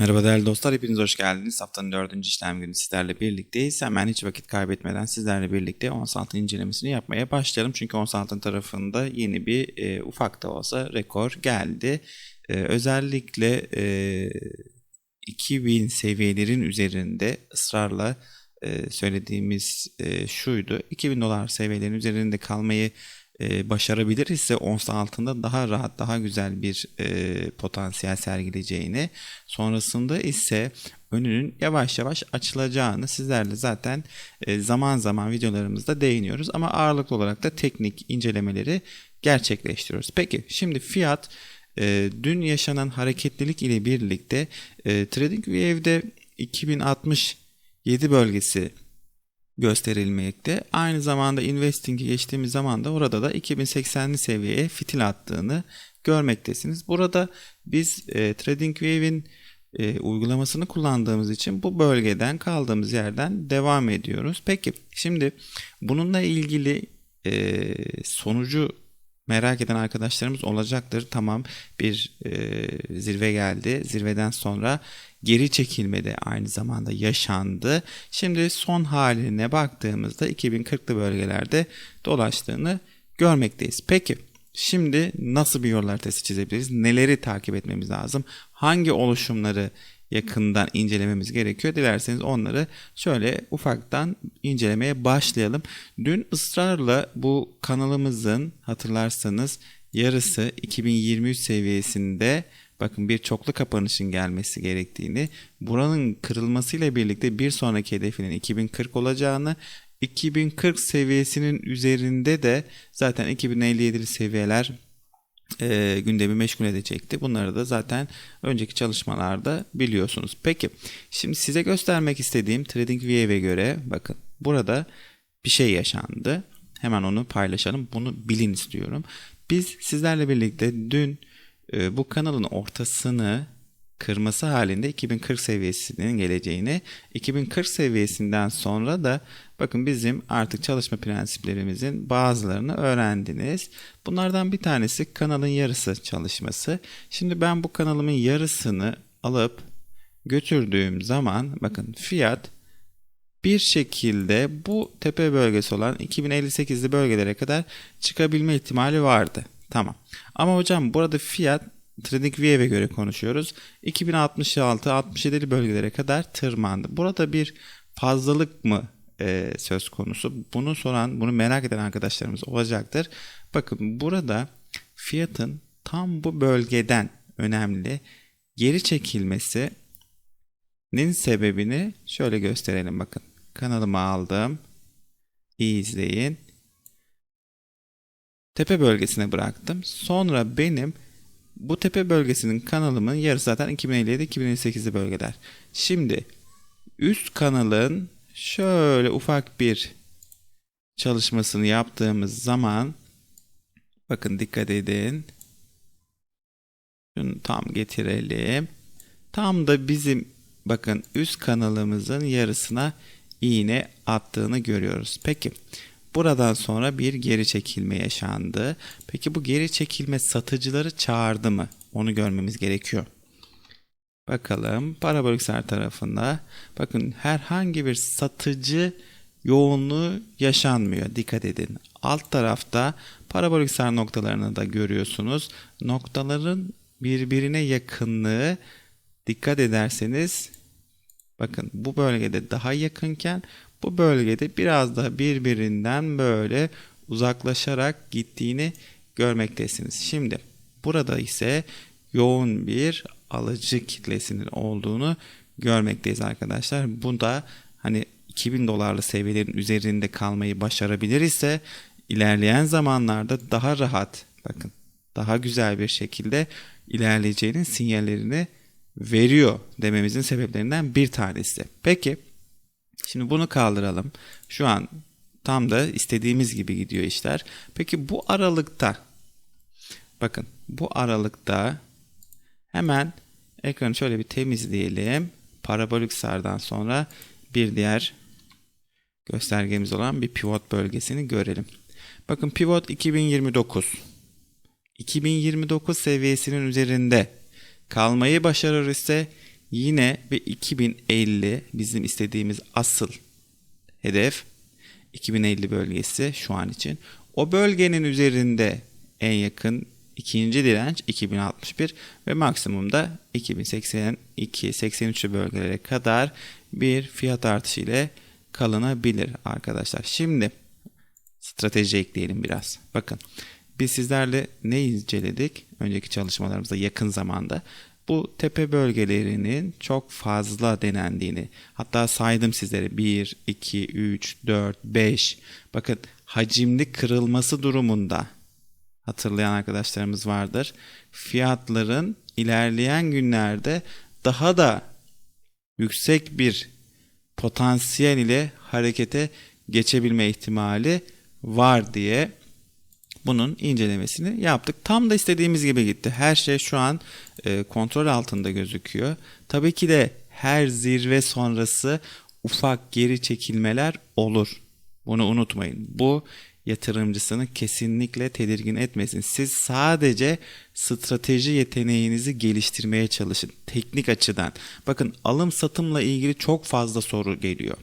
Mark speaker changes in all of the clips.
Speaker 1: Merhaba değerli dostlar, hepiniz hoş geldiniz. Haftanın dördüncü işlem günü sizlerle birlikteyiz. Hemen hiç vakit kaybetmeden sizlerle birlikte ons altın incelemesini yapmaya başlayalım. Çünkü ons altın tarafında yeni bir e, ufak da olsa rekor geldi. E, özellikle e, 2000 seviyelerin üzerinde ısrarla e, söylediğimiz e, şuydu. 2000 dolar seviyelerin üzerinde kalmayı e, başarabilir ise ons altında daha rahat, daha güzel bir e, potansiyel sergileyeceğini, sonrasında ise önünün yavaş yavaş açılacağını sizlerle zaten e, zaman zaman videolarımızda değiniyoruz ama ağırlıklı olarak da teknik incelemeleri gerçekleştiriyoruz. Peki şimdi fiyat e, dün yaşanan hareketlilik ile birlikte e, TradingView'de 2067 bölgesi gösterilmekte. Aynı zamanda investing'i geçtiğimiz zaman da orada da 2080'li seviyeye fitil attığını görmektesiniz. Burada biz e, TradingView'in e, uygulamasını kullandığımız için bu bölgeden kaldığımız yerden devam ediyoruz. Peki şimdi bununla ilgili e, sonucu merak eden arkadaşlarımız olacaktır. Tamam bir e, zirve geldi. Zirveden sonra geri çekilme de aynı zamanda yaşandı. Şimdi son haline baktığımızda 2040'lı bölgelerde dolaştığını görmekteyiz. Peki şimdi nasıl bir yol haritası çizebiliriz? Neleri takip etmemiz lazım? Hangi oluşumları yakından incelememiz gerekiyor. Dilerseniz onları şöyle ufaktan incelemeye başlayalım. Dün ısrarla bu kanalımızın hatırlarsanız yarısı 2023 seviyesinde bakın bir çoklu kapanışın gelmesi gerektiğini, buranın kırılmasıyla birlikte bir sonraki hedefinin 2040 olacağını, 2040 seviyesinin üzerinde de zaten 2057'li seviyeler e, gündemi meşgul edecekti. Bunları da zaten önceki çalışmalarda biliyorsunuz. Peki şimdi size göstermek istediğim TradingView'e göre bakın burada bir şey yaşandı. Hemen onu paylaşalım. Bunu bilin istiyorum. Biz sizlerle birlikte dün bu kanalın ortasını kırması halinde 2040 seviyesinin geleceğini, 2040 seviyesinden sonra da bakın bizim artık çalışma prensiplerimizin bazılarını öğrendiniz. Bunlardan bir tanesi kanalın yarısı çalışması. Şimdi ben bu kanalımın yarısını alıp götürdüğüm zaman bakın fiyat bir şekilde bu tepe bölgesi olan 2058'li bölgelere kadar çıkabilme ihtimali vardı. Tamam. Ama hocam burada fiyat TradingView'e göre konuşuyoruz. 2066-67'li bölgelere kadar tırmandı. Burada bir fazlalık mı e, söz konusu? Bunu soran, bunu merak eden arkadaşlarımız olacaktır. Bakın burada fiyatın tam bu bölgeden önemli geri çekilmesinin sebebini şöyle gösterelim bakın. Kanalıma aldım. İyi izleyin. Tepe bölgesine bıraktım. Sonra benim bu tepe bölgesinin kanalımın yarısı zaten 2057-2058'li bölgeler. Şimdi üst kanalın şöyle ufak bir çalışmasını yaptığımız zaman bakın dikkat edin. Şunu tam getirelim. Tam da bizim bakın üst kanalımızın yarısına iğne attığını görüyoruz. Peki Buradan sonra bir geri çekilme yaşandı. Peki bu geri çekilme satıcıları çağırdı mı? Onu görmemiz gerekiyor. Bakalım Parabolixer tarafında bakın herhangi bir satıcı yoğunluğu yaşanmıyor. Dikkat edin. Alt tarafta Parabolixer noktalarını da görüyorsunuz. Noktaların birbirine yakınlığı dikkat ederseniz bakın bu bölgede daha yakınken bu bölgede biraz daha birbirinden böyle uzaklaşarak gittiğini görmektesiniz. Şimdi burada ise yoğun bir alıcı kitlesinin olduğunu görmekteyiz arkadaşlar. Bu da hani 2000 dolarlı seviyelerin üzerinde kalmayı başarabilir ise ilerleyen zamanlarda daha rahat bakın daha güzel bir şekilde ilerleyeceğinin sinyallerini veriyor dememizin sebeplerinden bir tanesi. Peki Şimdi bunu kaldıralım. Şu an tam da istediğimiz gibi gidiyor işler. Peki bu aralıkta bakın bu aralıkta hemen ekranı şöyle bir temizleyelim. Parabolik sardan sonra bir diğer göstergemiz olan bir pivot bölgesini görelim. Bakın pivot 2029. 2029 seviyesinin üzerinde kalmayı başarır ise yine bir 2050 bizim istediğimiz asıl hedef 2050 bölgesi şu an için. O bölgenin üzerinde en yakın ikinci direnç 2061 ve maksimumda 2082 83 bölgelere kadar bir fiyat artışı ile kalınabilir arkadaşlar. Şimdi strateji ekleyelim biraz. Bakın biz sizlerle ne inceledik önceki çalışmalarımızda yakın zamanda? Bu tepe bölgelerinin çok fazla denendiğini hatta saydım sizlere 1, 2, 3, 4, 5 bakın hacimli kırılması durumunda hatırlayan arkadaşlarımız vardır. Fiyatların ilerleyen günlerde daha da yüksek bir potansiyel ile harekete geçebilme ihtimali var diye bunun incelemesini yaptık. Tam da istediğimiz gibi gitti. Her şey şu an e, kontrol altında gözüküyor. Tabii ki de her zirve sonrası ufak geri çekilmeler olur. Bunu unutmayın. Bu yatırımcısını kesinlikle tedirgin etmesin. Siz sadece strateji yeteneğinizi geliştirmeye çalışın. Teknik açıdan. Bakın alım satımla ilgili çok fazla soru geliyor.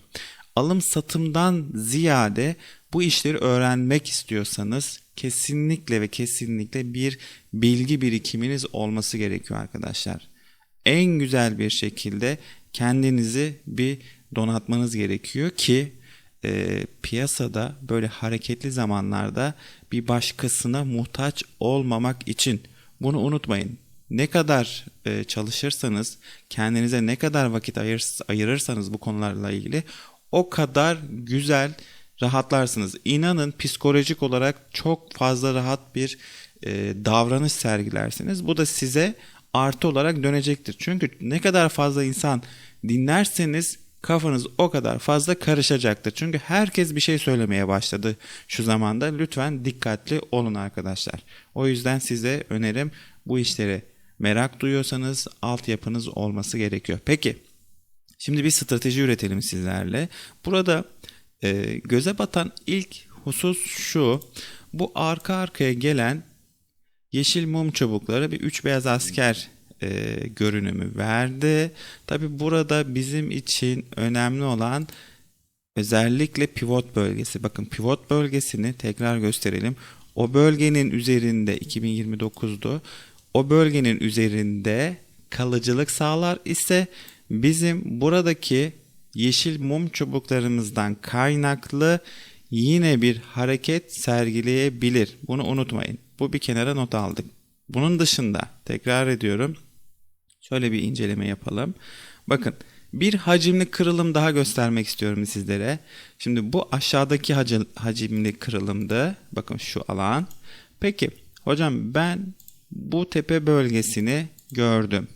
Speaker 1: Alım satımdan ziyade bu işleri öğrenmek istiyorsanız kesinlikle ve kesinlikle bir bilgi birikiminiz olması gerekiyor arkadaşlar. En güzel bir şekilde kendinizi bir donatmanız gerekiyor ki e, piyasada böyle hareketli zamanlarda bir başkasına muhtaç olmamak için bunu unutmayın. Ne kadar e, çalışırsanız, kendinize ne kadar vakit ayır, ayırırsanız bu konularla ilgili o kadar güzel rahatlarsınız. İnanın psikolojik olarak çok fazla rahat bir e, davranış sergilersiniz. Bu da size artı olarak dönecektir. Çünkü ne kadar fazla insan dinlerseniz kafanız o kadar fazla karışacaktır. Çünkü herkes bir şey söylemeye başladı şu zamanda. Lütfen dikkatli olun arkadaşlar. O yüzden size önerim bu işleri merak duyuyorsanız altyapınız olması gerekiyor. Peki şimdi bir strateji üretelim sizlerle. Burada e, göze batan ilk husus şu. Bu arka arkaya gelen yeşil mum çubukları bir üç beyaz asker e, görünümü verdi. Tabi burada bizim için önemli olan özellikle pivot bölgesi. Bakın pivot bölgesini tekrar gösterelim. O bölgenin üzerinde 2029'du. O bölgenin üzerinde kalıcılık sağlar ise bizim buradaki yeşil mum çubuklarımızdan kaynaklı yine bir hareket sergileyebilir. Bunu unutmayın. Bu bir kenara not aldık. Bunun dışında tekrar ediyorum. Şöyle bir inceleme yapalım. Bakın bir hacimli kırılım daha göstermek istiyorum sizlere. Şimdi bu aşağıdaki hacimli kırılımdı. Bakın şu alan. Peki hocam ben bu tepe bölgesini gördüm.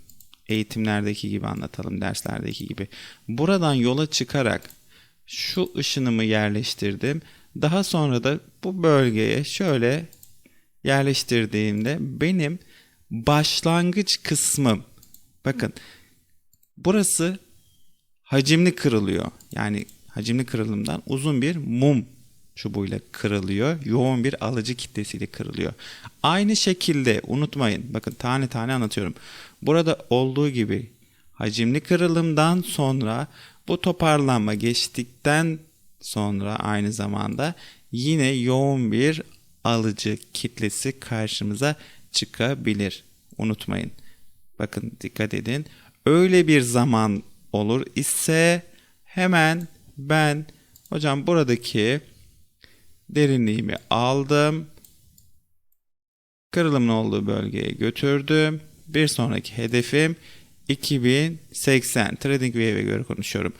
Speaker 1: Eğitimlerdeki gibi anlatalım, derslerdeki gibi. Buradan yola çıkarak şu ışınımı yerleştirdim. Daha sonra da bu bölgeye şöyle yerleştirdiğimde benim başlangıç kısmım Bakın burası hacimli kırılıyor. Yani hacimli kırılımdan uzun bir mum çubuğuyla kırılıyor. Yoğun bir alıcı kitlesiyle kırılıyor. Aynı şekilde unutmayın. Bakın tane tane anlatıyorum. Burada olduğu gibi hacimli kırılımdan sonra bu toparlanma geçtikten sonra aynı zamanda yine yoğun bir alıcı kitlesi karşımıza çıkabilir. Unutmayın. Bakın dikkat edin. Öyle bir zaman olur ise hemen ben hocam buradaki derinliğimi aldım. Kırılımın olduğu bölgeye götürdüm. Bir sonraki hedefim 2080. Trading Wave'e göre konuşuyorum.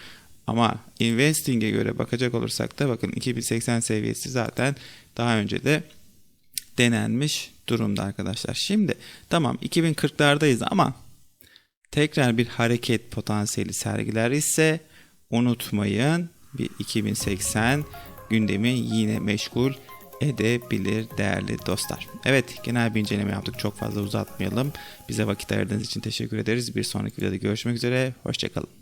Speaker 1: Ama Investing'e göre bakacak olursak da bakın 2080 seviyesi zaten daha önce de denenmiş durumda arkadaşlar. Şimdi tamam 2040'lardayız ama tekrar bir hareket potansiyeli sergiler ise unutmayın bir 2080 gündemi yine meşgul edebilir değerli dostlar. Evet genel bir inceleme yaptık. Çok fazla uzatmayalım. Bize vakit ayırdığınız için teşekkür ederiz. Bir sonraki videoda görüşmek üzere. Hoşçakalın.